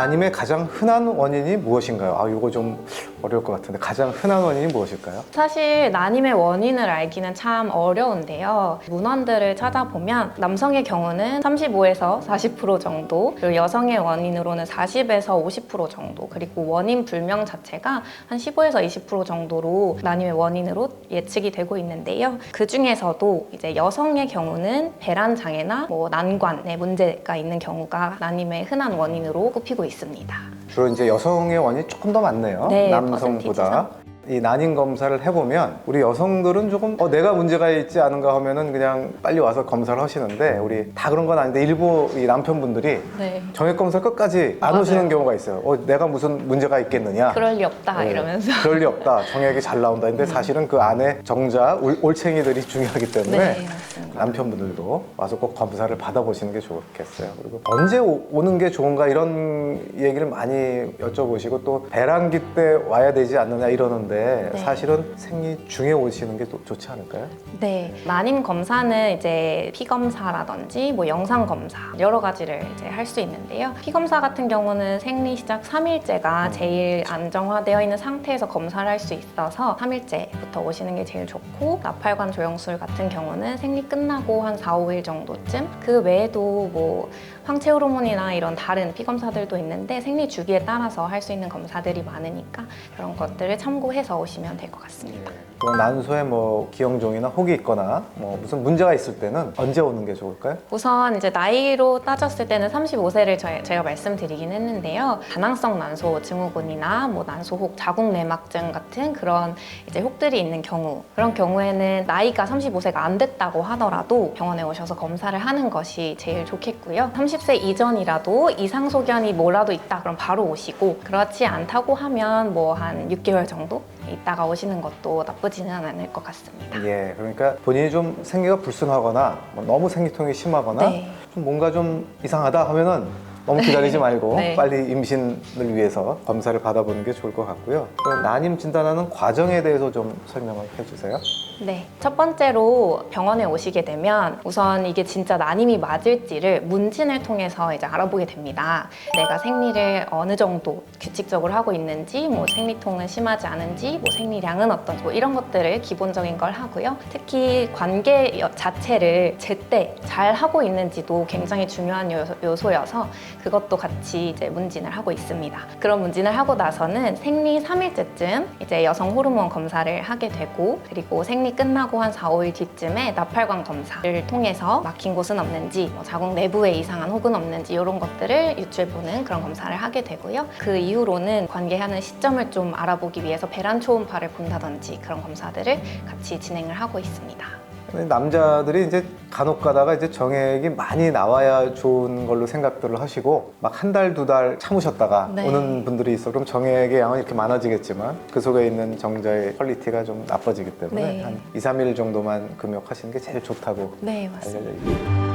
난임의 가장 흔한 원인이 무엇인가요? 아, 이거 좀 어려울 것 같은데 가장 흔한 원인이 무엇일까요? 사실 난임의 원인을 알기는 참 어려운데요. 문헌들을 찾아보면 남성의 경우는 35에서 40% 정도, 그리고 여성의 원인으로는 40에서 50% 정도, 그리고 원인 불명 자체가 한 15에서 20% 정도로 난임의 원인으로 예측이 되고 있는데요. 그 중에서도 이제 여성의 경우는 배란 장애나 뭐 난관에 문제가 있는 경우가 난임의 흔한 원인으로 꼽히고 있습니다. 주로 이제 여성의 원인이 조금 더 많네요. 네, 남성보다. 퍼센티지상. 이 난임 검사를 해보면 우리 여성들은 조금 어, 내가 문제가 있지 않은가 하면은 그냥 빨리 와서 검사를 하시는데 우리 다 그런 건 아닌데 일부 이 남편분들이 네. 정액 검사 끝까지 안 맞아요. 오시는 경우가 있어요. 어, 내가 무슨 문제가 있겠느냐? 그럴 리 없다 네, 이러면서. 그럴 리 없다. 정액이 잘 나온다. 근데 사실은 그 안에 정자, 올, 올챙이들이 중요하기 때문에 네, 맞습니다. 남편분들도 와서 꼭 검사를 받아보시는 게 좋겠어요. 그리고 언제 오, 오는 게 좋은가 이런 얘기를 많이 여쭤보시고 또 배란기 때 와야 되지 않느냐 이러는데 네. 사실은 생리 중에 오시는 게 또 좋지 않을까요? 네, 난임 검사는 이제 피 검사라든지 뭐 영상 검사 여러 가지를 이제 할 수 있는데요. 피 검사 같은 경우는 생리 시작 3일째가 제일 안정화되어 있는 상태에서 검사를 할 수 있어서 3일째부터 오시는 게 제일 좋고 나팔관 조영술 같은 경우는 생리 끝나고 한 4, 5일 정도쯤 그 외에도 뭐 황체 호르몬이나 이런 다른 피 검사들도 있는데 생리 주기에 따라서 할 수 있는 검사들이 많으니까 그런 것들을 참고해서 오시면 될 것 같습니다. 또 난소에 뭐 기형종이나 혹이 있거나 뭐 무슨 문제가 있을 때는 언제 오는 게 좋을까요? 우선 이제 나이로 따졌을 때는 35세를 제가 말씀드리긴 했는데요. 다낭성 난소 증후군이나 뭐 난소혹, 자궁 내막증 같은 그런 이제 혹들이 있는 경우 그런 경우에는 나이가 35세가 안 됐다고 하더라도 병원에 오셔서 검사를 하는 것이 제일 좋겠고요. 30세 이전이라도 이상 소견이 뭐라도 있다 그럼 바로 오시고 그렇지 않다고 하면 뭐 한 6개월 정도 있다가 오시는 것도 나쁘지는 않을 것 같습니다. 예, 그러니까 본인이 좀 생리가 불순하거나 뭐 너무 생리통이 심하거나 네. 좀 뭔가 좀 이상하다 하면은 너무 기다리지 말고 네. 빨리 임신을 위해서 검사를 받아보는 게 좋을 것 같고요. 그 난임 진단하는 과정에 대해서 좀 설명을 해주세요. 네. 첫 번째로 병원에 오시게 되면 우선 이게 진짜 난임이 맞을지를 문진을 통해서 이제 알아보게 됩니다. 내가 생리를 어느 정도 규칙적으로 하고 있는지, 뭐 생리통은 심하지 않은지, 뭐 생리량은 어떤지, 뭐 이런 것들을 기본적인 걸 하고요. 특히 관계 여- 자체를 제때 잘 하고 있는지도 굉장히 중요한 요소- 요소여서 그것도 같이 이제 문진을 하고 있습니다. 그런 문진을 하고 나서는 생리 3일째쯤 이제 여성 호르몬 검사를 하게 되고 그리고 생리 끝나고 한 4, 5일 뒤쯤에 나팔관 검사를 통해서 막힌 곳은 없는지 뭐 자궁 내부에 이상한 혹은 없는지 이런 것들을 유추해보는 그런 검사를 하게 되고요. 그 이후로는 관계하는 시점을 좀 알아보기 위해서 배란 초음파를 본다든지 그런 검사들을 같이 진행을 하고 있습니다. 남자들이 이제 간혹 가다가 이제 정액이 많이 나와야 좋은 걸로 생각들을 하시고 막 한 달, 두달 참으셨다가 네. 오는 분들이 있어. 그럼 정액의 양은 이렇게 많아지겠지만 그 속에 있는 정자의 퀄리티가 좀 나빠지기 때문에 네. 한 2, 3일 정도만 금욕하시는 게 제일 좋다고 네. 알려져 있습니다.